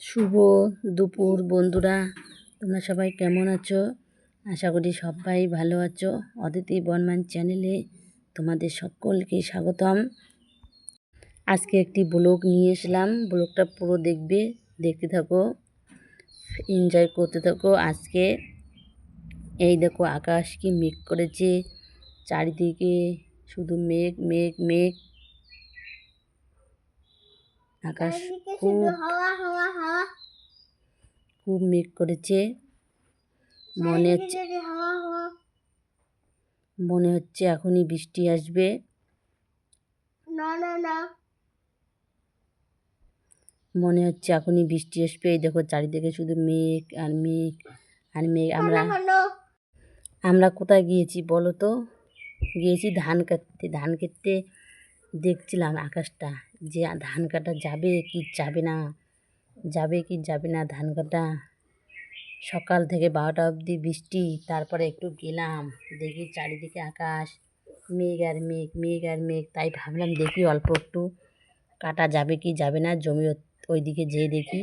শুভ দুপুর বন্ধুরা, তোমরা সবাই কেমন আছো? আশা করি সবাই ভালো আছো। অদিতি বর্মান চ্যানেলে তোমাদের সকলকে স্বাগতম। আজকে একটি ব্লগ নিয়ে এসলাম। ব্লগটা পুরো দেখবে, দেখতে থাকো এনজয় করতে থাকো। আজকে এই দেখো, আকাশ কি মেঘ করেছে, চারিদিকে শুধু মেঘ মেঘ মেঘ। আকাশ খুব খুব মেঘ করেছে। মনে হচ্ছে মনে হচ্ছে এখনই বৃষ্টি আসবে। না না না। মনে হচ্ছে এখনই বৃষ্টি আসবে। এই দেখো চারিদিকে শুধু মেঘ আর মেঘ আর মেঘ। আমরা আমরা কোথায় গিয়েছি বলো তো? গিয়েছি ধান কাটতে। ধান কাটতে দেখছিলাম আকাশটা যে ধান কাটা যাবে কি যাবে না, যাবে কি যাবে না ধান কাটা। সকাল থেকে বারোটা অবধি বৃষ্টি, তারপরে একটু গেলাম, দেখি চারিদিকে আকাশ, মেঘ আর মেঘ মেঘ আর মেঘ, তাই ভাবলাম দেখি অল্প একটু কাটা যাবে কি যাবে না, জমি ওইদিকে যেয়ে দেখি,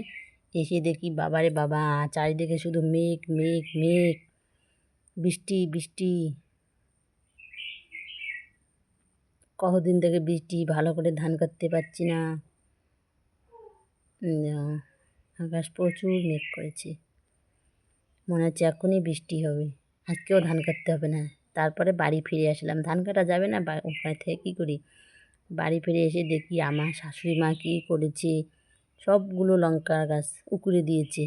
এসে দেখি বাবারে বাবা, চারিদিকে শুধু মেঘ মেঘ মেঘ। বৃষ্টি বৃষ্টি। কতদিন থেকে বৃষ্টি, ভালো করে ধান কাটতে পারছি না। আকাশ প্রচুর মেঘ করেছে। মনে হচ্ছে এখনই বৃষ্টি হবে। আজকেও ধান কাটতে হবে না। তারপরে বাড়ি ফিরে আসলাম। ধান কাটা যাবে না? ওখানে থেকে কী করি? বাড়ি ফিরে এসে দেখি আমার শাশুড়ি মা কী করেছে। সবগুলো লঙ্কা গাছ উকুড়ে দিয়েছে।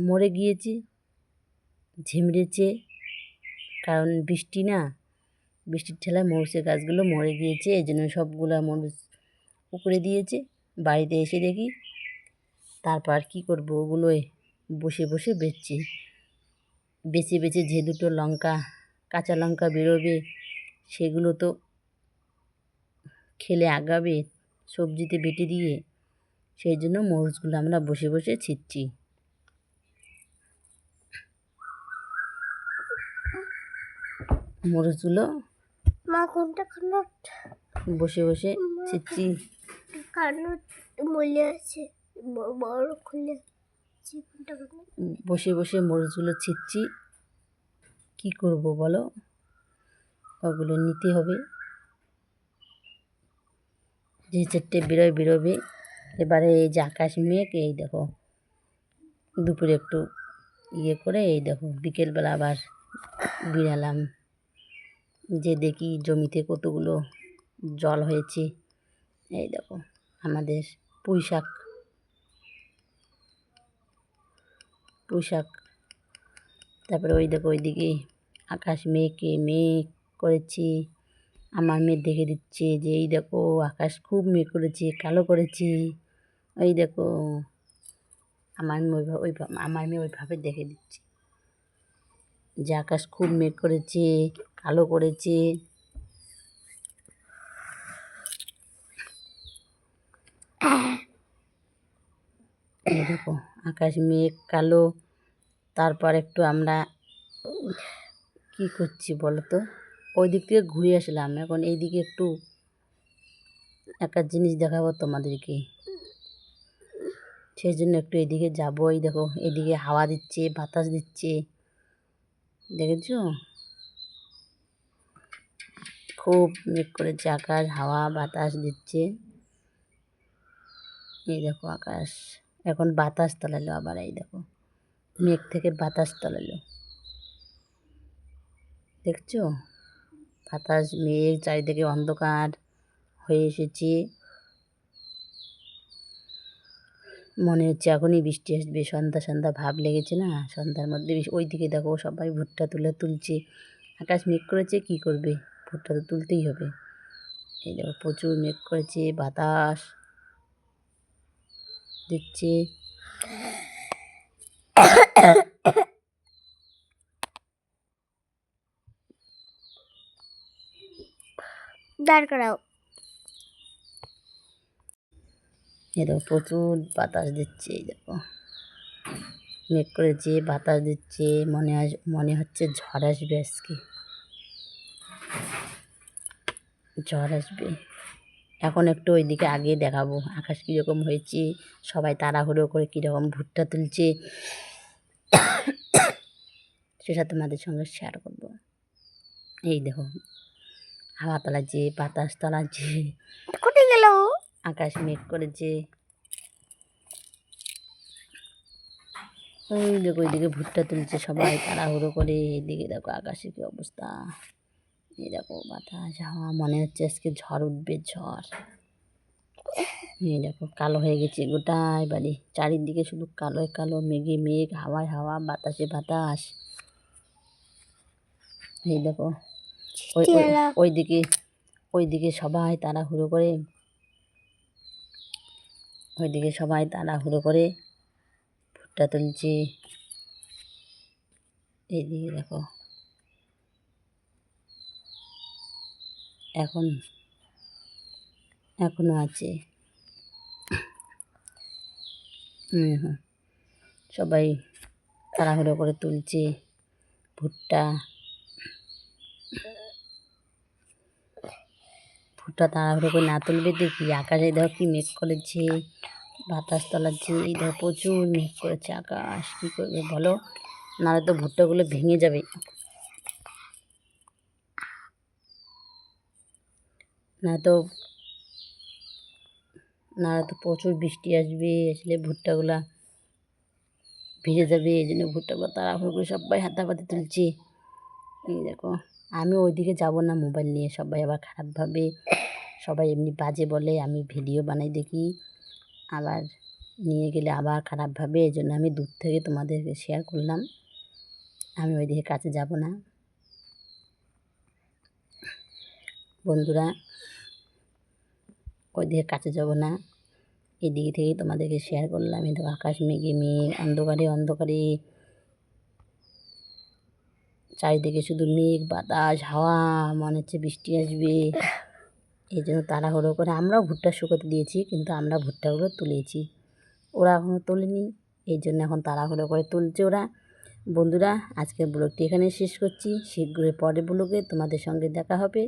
মরে গিয়েছে, ঝিমড়েছে। কারণ বৃষ্টি না। বৃষ্টির ঠেলায় মরছে গাছগুলো মরে গিয়েছে এই জন্য সবগুলো মরিচ উকড়ে দিয়েছে, বাড়িতে এসে দেখি তারপর আর কী করব বসে বসে বেচছি। বেছে বেছে যে দুটো লঙ্কা, কাঁচা লঙ্কা বেরোবে, সেগুলো তো খেলে আগাবে, সবজিতে বেটে দিয়ে, সেই জন্য মরিচগুলো আমরা বসে বসে ছিটছি। মরিচগুলো মা কোনটা খানো? বসে বসে ছিটছি খানো মূল্য আছে বড় খুলে বসে বসে মরিচগুলো ছিটছি। কী করব বলো? ওগুলো নিতে হবে। যে চারটে বেরোয় বেরোবে। এবারে এই যে আকাশ মেঘ এই দেখো। দুপুরে একটু ইয়ে করে এই দেখো বিকেলবেলা আবার বিড়ালাম যে দেখি জমিতে কতগুলো জল হয়েছে। এই দেখো, আমাদের পুঁই শাক তারপরে ওই দেখো, ওইদিকে আকাশ মেঘে মেঘ করেছি। আমার মেয়ে দেখে দিচ্ছে যে, এই দেখো, আকাশ খুব মেঘ করেছে, কালো করেছে। ওই দেখো, আমার মেয়ে ওইভাবে, আমার মেয়ে ওইভাবে দেখে দিচ্ছে। যে আকাশ খুব মেঘ করেছে, কালো করেছে। দেখো, আকাশ মেঘ, কালো। তারপর একটু আমরা কি করছি বলো তো ওই দিক থেকে ঘুরে আসলাম। এখন এইদিকে একটু একটা জিনিস দেখাবো তোমাদেরকে। সেই জন্য একটু এদিকে যাব এই দেখো, এদিকে হাওয়া দিচ্ছে, বাতাস দিচ্ছে। দেখেছ? খুব মেঘ করেছে আকাশ, হাওয়া, বাতাস দিচ্ছে। এই দেখো আকাশ। এখন বাতাস তলালো আবার, এই দেখো। মেঘ থেকে বাতাস তলালো। দেখছ? বাতাস, মেঘ, চারিদিকে অন্ধকার হয়ে এসেছে। মনে হচ্ছে এখনই বৃষ্টি আসবে সন্ধ্যা সন্ধ্যা ভাব লেগেছে না? সন্ধ্যার মধ্যে ওই দিকে দেখো সবাই ভুট্টা তুলে তুলছে। আকাশ মেঘ করেছে, কি করবে? ভুট্টা তো তুলতেই হবে। এই দেখো প্রচুর মেঘ করেছে, বাতাস দিচ্ছে। দাঁড় করাও। এই দেখো প্রচুর বাতাস দিচ্ছে, এই দেখো। মেঘ করেছে, বাতাস দিচ্ছে, মনে আস, মনে হচ্ছে ঝড় আসবে আজকে। ঝড় আসবে। এখন একটু ওইদিকে আগে দেখাবো। আকাশ কীরকম হয়েছে, সবাই তাড়াহুড়ো করে কীরকম ভুট্টা তুলছে। সেটা তোমাদের সঙ্গে শেয়ার করব। এই দেখো হাওয়া তলাচ্ছে বাতাস তলা যে কোথায় গেল? আকাশ মেঘ করেছে। ওই দেখো ওইদিকে ভুট্টা তুলছে সবাই তাড়াহুড়ো করে। এইদিকে দেখো আকাশের কি অবস্থা। এই দেখো বাতাস হাওয়া মনে হচ্ছে আজকে ঝড় উঠবে ঝড়। এই দেখো কালো হয়ে গেছে গোটাই বাড়ি চারিদিকে শুধু কালোয় কালো মেঘে মেঘ হাওয়ায় হাওয়া বাতাসে বাতাস। এই দেখো ওই। ওইদিকে ওইদিকে সবাই তাড়াহুড়ো করে। ওইদিকে সবাই তাড়াহুড়ো করে ভুট্টা তুলছে। এইদিকে দেখো। এখন, এখনও আছে। সবাই তাড়াহুড়ো করে তুলছে ভুট্টা ভুট্টা তাড়াহুড়ো করে না তুলবে দেখি। আকাশে দেখো কি মেঘ করেছে, বাতাস তলাচ্ছে, এই দেখো প্রচুর মেঘ করেছে আকাশ। কী করবে বলো? নাহলে তো ভুট্টাগুলো ভেঙে যাবে। না তো, নাহলে তো প্রচুর বৃষ্টি আসবে, আসলে ভুট্টাগুলা ভিজে যাবে, এই জন্য ভুট্টাগুলো তাড়াহুড়ো করে সবাই হাতাপাতি তুলছে। এই দেখো, আমি ওইদিকে যাব না মোবাইল নিয়ে, সবাই আবার খারাপ ভাবে সবাই এমনি বাজে বলে, আমি ভিডিও বানাই দেখি। আবার নিয়ে গেলে আবার খারাপ ভাবে এই জন্য আমি দূর থেকে তোমাদেরকে শেয়ার করলাম। আমি ওইদিকে কাছে যাব না। বন্ধুরা, ওইদিকে কাছে যাব না। এদিকে থেকেই তোমাদেরকে শেয়ার করলাম। এই দেখো আকাশ, মেঘে মেঘ, অন্ধকারে অন্ধকারে। চারিদিকে শুধু মেঘ, বাতাস, হাওয়া, মনে হচ্ছে বৃষ্টি আসবে। এই জন্য তাড়াহুড়ো করে আমরাও ভুট্টা শুকোতে দিয়েছি, কিন্তু আমরা ভুট্টাগুলো তুলেছি। ওরা এখনও তোলেনি এই জন্য এখন তাড়াহুড়ো করে তুলছে ওরা। বন্ধুরা, আজকের ব্লগটি এখানে শেষ করছি। শীঘ্রই পরে ব্লগে তোমাদের সঙ্গে দেখা হবে।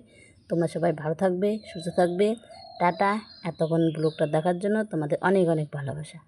তোমরা সবাই ভালো থাকবে, সুস্থ থাকবে। টাটা। এতক্ষণ ব্লগটা দেখার জন্য তোমাদের অনেক অনেক ভালোবাসা।